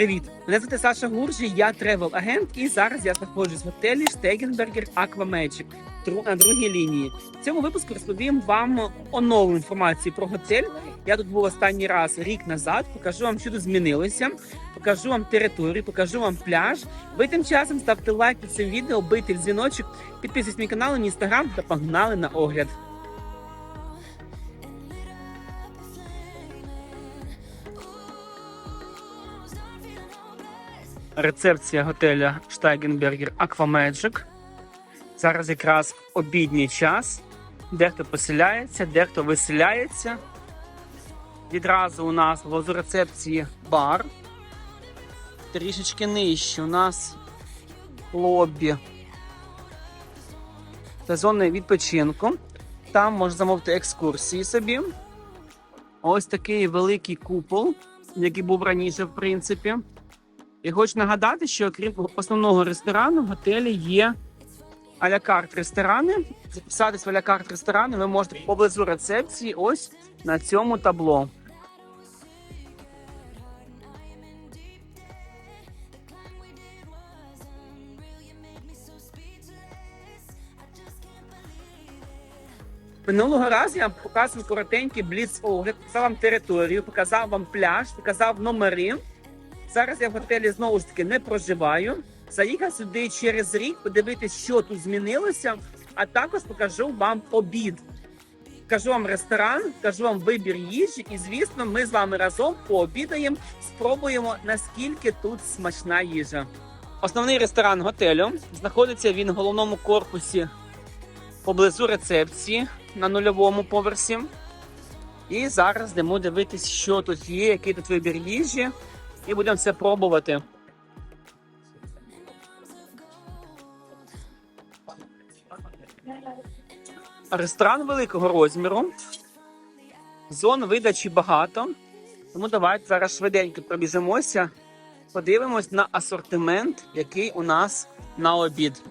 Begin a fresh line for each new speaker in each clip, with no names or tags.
Привіт! Мене звати Саша Гуржі, я тревел-агент, і зараз я знаходжусь в готелі Штегенбергер тру- на другій лінії. В цьому випуску розповім вам оновлену інформацію про готель. Я тут був останній раз рік назад. Покажу вам, що тут змінилося. Покажу вам територію, покажу вам пляж. Ви тим часом ставте лайк під цим відео, бийте в дзвіночок, підписуйтесь на мій канал, мій інстаграм та погнали на огляд. Рецепція готеля Штайгенбергер Aquamagic. Зараз якраз обідній час. Дехто поселяється, дехто виселяється. Відразу у нас в рецепції бар. Трішечки нижче у нас лобі та зони відпочинку. Там можна замовити екскурсії собі. Ось такий великий купол, який був раніше, в принципі. І хочу нагадати, що крім основного ресторану, в готелі є а-ля ресторани. Записатись в а-ля ресторани ви можете поблизу рецепції ось на цьому табло. Минулого разу я показував коротенький бліц огляд, показав вам територію, показав вам пляж, показав номери. Зараз я в готелі знову ж таки не проживаю. Заїхав сюди через рік, подивитися, що тут змінилося, а також покажу вам обід. Кажу вам ресторан, кажу вам вибір їжі, і звісно, ми з вами разом пообідаємо, спробуємо наскільки тут смачна їжа. Основний ресторан готелю знаходиться він в головному корпусі поблизу рецепції на нульовому поверсі. І зараз йдемо дивитись, що тут є, який тут вибір їжі, і будемо все пробувати. Ресторан великого розміру. Зон видачі багато. Тому давайте зараз швиденько пробіжимося, подивимось на асортимент, який у нас на обід.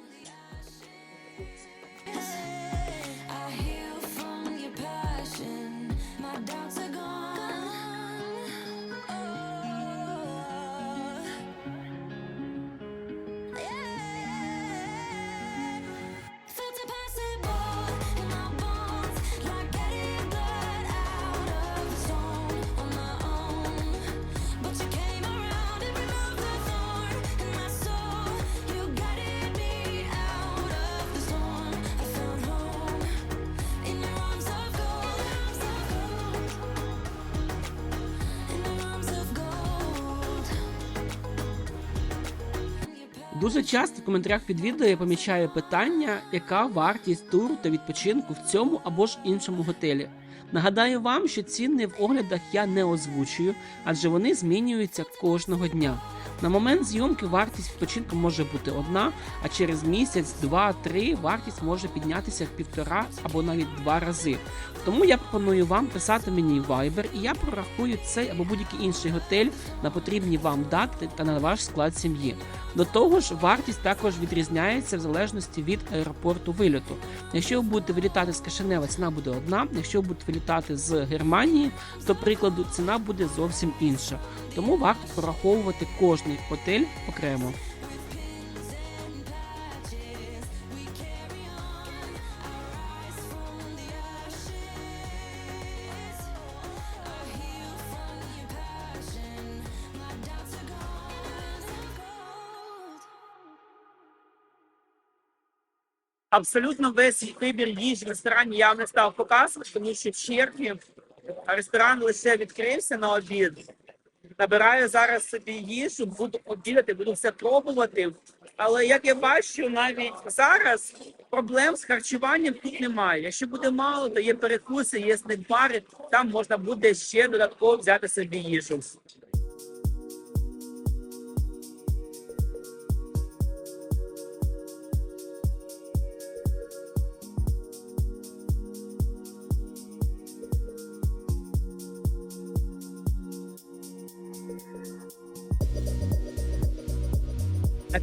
Дуже часто в коментарях під відео я помічаю питання, яка вартість туру та відпочинку в цьому або ж іншому готелі. Нагадаю вам, що ціни в оглядах я не озвучую, адже вони змінюються кожного дня. На момент зйомки вартість відпочинку може бути одна, а через місяць, два, три вартість може піднятися в півтора або навіть два рази. Тому я пропоную вам писати мені Viber, і я прорахую цей або будь-який інший готель на потрібні вам дати та на ваш склад сім'ї. До того ж, вартість також відрізняється в залежності від аеропорту вильоту. Якщо ви будете вилітати з Кишинева, ціна буде одна. Якщо ви будете вилітати з Германії, до прикладу, ціна буде зовсім інша. Тому варто прораховувати кожний готель окремо. Абсолютно весь вибір їжі в ресторані я не став показувати, тому що черги, а ресторан лише відкрився на обід. Набираю зараз собі їжу, буду обідати, буду все пробувати. Але як я бачу, навіть зараз проблем з харчуванням тут немає. Якщо буде мало, то є перекуси, є снекбари, там можна буде ще додатково взяти собі їжу.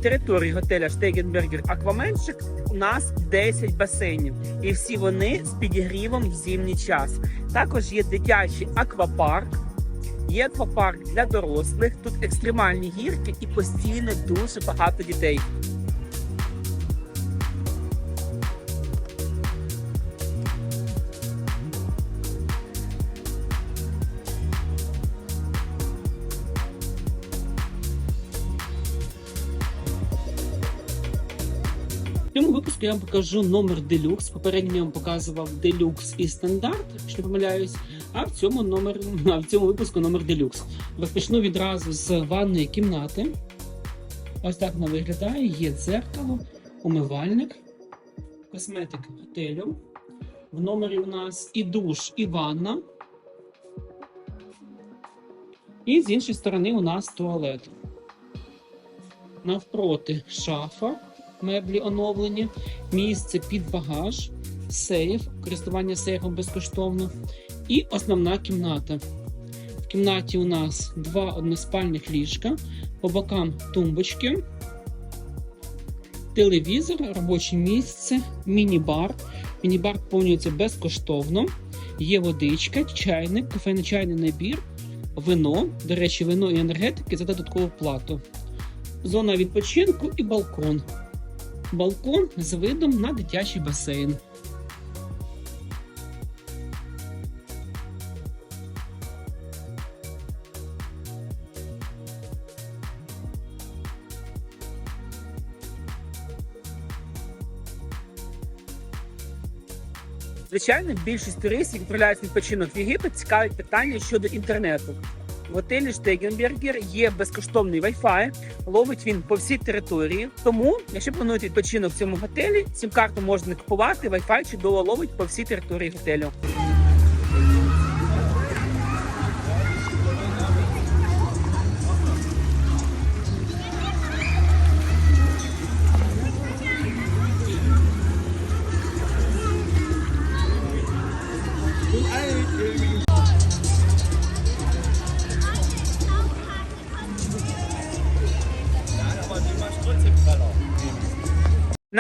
Території готеля Штегенбергер Акваменшик у нас 10 басейнів, і всі вони з підігрівом в зимній час. Також є дитячий аквапарк, Є аквапарк для дорослих, тут екстремальні гірки і постійно дуже багато дітей. Цьому випуску я вам покажу номер делюкс. Попередньо я вам показував делюкс і стандарт, якщо не помиляюсь. А в цьому номер, а в цьому випуску номер делюкс. Розпочну відразу з ванної кімнати. Ось так вона виглядає. Є дзеркало, умивальник, косметик готелю. В номері у нас і душ, і ванна. І з іншої сторони у нас туалет. Навпроти шафа меблі оновлені, місце під багаж, сейф, користування сейфом безкоштовно, і основна кімната. В кімнаті у нас два односпальних ліжка, по бокам тумбочки, телевізор, робоче місце, міні-бар. Міні-бар повнюється безкоштовно. Є водичка, чайник, кофейно-чайний набір, вино. До речі, вино і енергетики за додаткову плату. Зона відпочинку і балкон балкон з видом на дитячий басейн. Звичайно, більшість туристів, які відправляють відпочинок в Єгипет, цікавить питання щодо інтернету. В готелі Штегенбергер є безкоштовний Wi-Fi, ловить він по всій території. Тому, якщо плануєте відпочинок в цьому готелі, сім карту можна купувати. Wi-Fi чудово ловить по всій території готелю.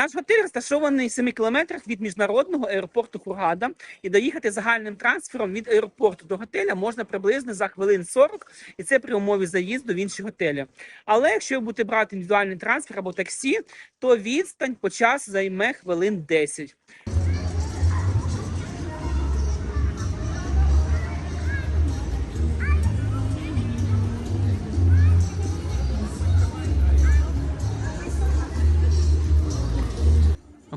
Наш готель розташований в 7 кілометрах від міжнародного аеропорту Хургада, і доїхати загальним трансфером від аеропорту до готеля можна приблизно за хвилин 40, і це при умові заїзду в інші готелі. Але якщо ви будете брати індивідуальний трансфер або таксі, то відстань по часу займе хвилин 10.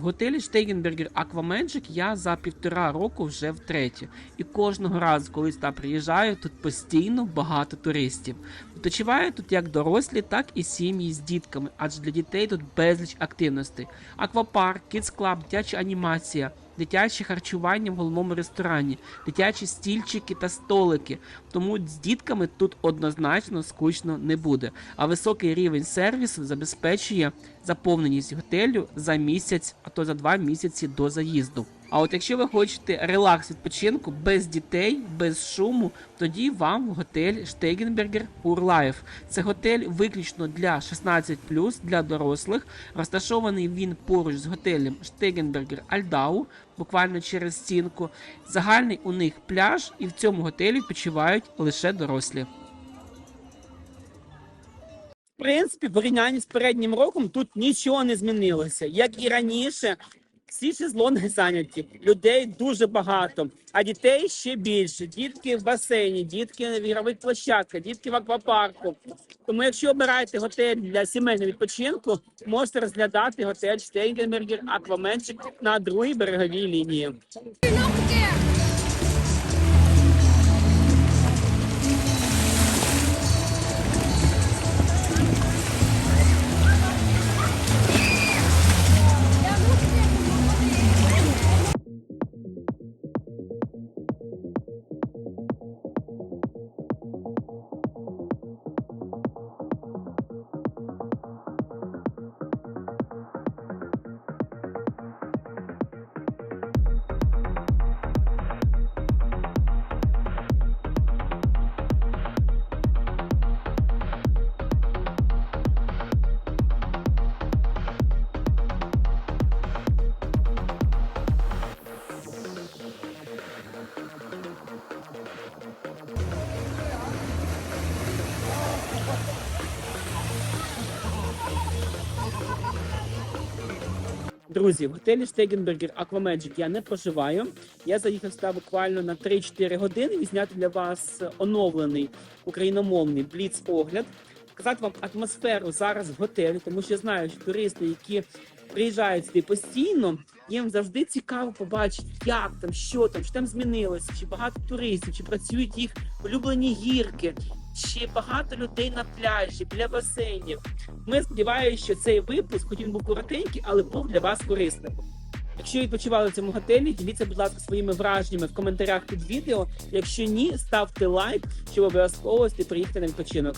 Готелі Штейгенбергер Акваменджик я за півтора року вже втретє. І кожного разу, коли сюди приїжджаю, тут постійно багато туристів. Відпочивають тут як дорослі, так і сім'ї з дітками, адже для дітей тут безліч активностей. Аквапарк, кідс-клаб, дитяча анімація, дитяче харчування в головному ресторані, дитячі стільчики та столики. Тому з дітками тут однозначно скучно не буде. А високий рівень сервісу забезпечує заповненість готелю за місяць, а то за два місяці до заїзду. А от якщо ви хочете релакс відпочинку без дітей, без шуму, тоді вам готель Штегенбергер Life. Це готель виключно для 16+, для дорослих. Розташований він поруч з готелем Штегенбергер Альдау, буквально через стінку. Загальний у них пляж, і в цьому готелі відпочивають лише дорослі. В принципі, в порівнянні з переднім роком тут нічого не змінилося. Як і раніше, всі шезлонги зайняті, людей дуже багато, а дітей ще більше. Дітки в басейні, дітки в ігрових площадках, дітки в аквапарку. Тому, якщо обираєте готель для сімейного відпочинку, можете розглядати готель Штейнгенбергер Акваменчик на другій береговій лінії. Друзі, в готелі Стегенбергер Aquamagic я не проживаю. Я заїхав сюди буквально на 3-4 години відзняти для вас оновлений україномовний бліц-огляд. Показати вам атмосферу зараз в готелі, тому що я знаю, що туристи, які приїжджають сюди постійно, їм завжди цікаво побачити, як там, що там, що там змінилося, чи багато туристів, чи працюють їх улюблені гірки, чи багато людей на пляжі, біля басейнів. Ми сподіваємося, що цей випуск, хоч він був коротенький, але був для вас корисним. Якщо відпочивали в цьому готелі, діліться, будь ласка, своїми враженнями в коментарях під відео. Якщо ні, ставте лайк, щоб обов'язково приїхати на відпочинок.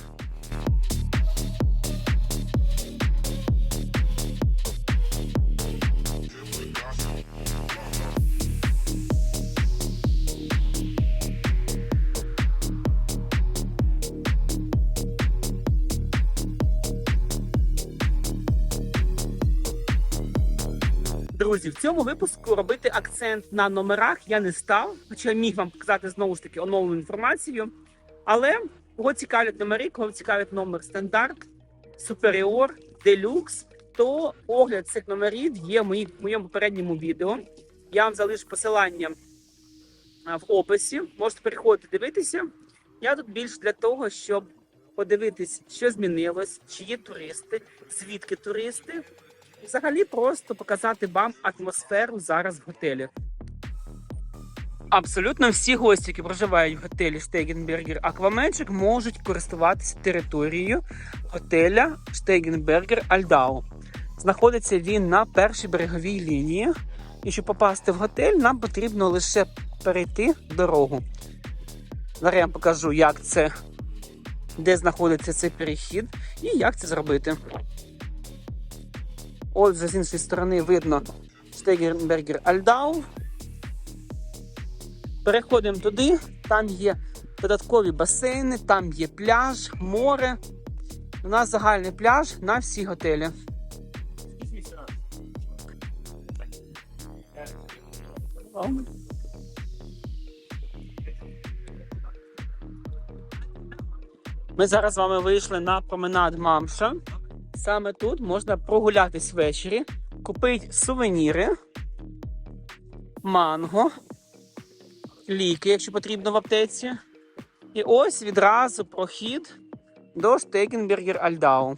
Друзі, в цьому випуску робити акцент на номерах я не став, хоча міг вам показати знову ж таки оновлену інформацію. Але кого цікавлять номери, кого цікавить номер стандарт, суперіор, делюкс, то огляд цих номерів є в моєму попередньому відео. Я вам залишу посилання в описі. Можете переходити дивитися. Я тут більш для того, щоб подивитись, що змінилось, чи є туристи, звідки туристи. Взагалі просто показати вам атмосферу зараз в готелі. Абсолютно всі гості, які проживають в готелі Стегенбергер Акваменчик, можуть користуватися територією готеля Стегенбергер Альдау. Знаходиться він на першій береговій лінії. І щоб попасти в готель, нам потрібно лише перейти дорогу. Зараз я вам покажу, як це, де знаходиться цей перехід і як це зробити. Отже, з іншої сторони видно Стегенбергер Альдау. Переходимо туди, там є додаткові басейни, там є пляж, море. У нас загальний пляж на всі готелі. Ми зараз з вами вийшли на променад Мамша. Саме тут можна прогулятись ввечері, купити сувеніри, манго, ліки, якщо потрібно в аптеці. І ось відразу прохід до Штекенбергер Альдау.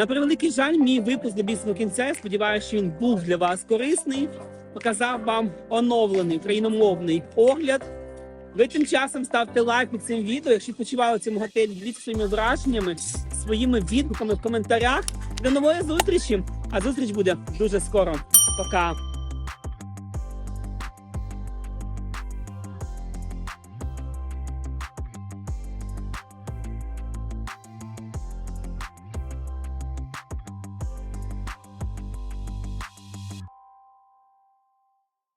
На превеликий жаль, мій випуск добігся кінця. Я сподіваюся, що він був для вас корисний. Показав вам оновлений україномовний огляд. Ви тим часом ставте лайк під цим відео. Якщо почували цьому готелі, діліться своїми враженнями, своїми відгуками в коментарях. До нової зустрічі! А зустріч буде дуже скоро. Пока!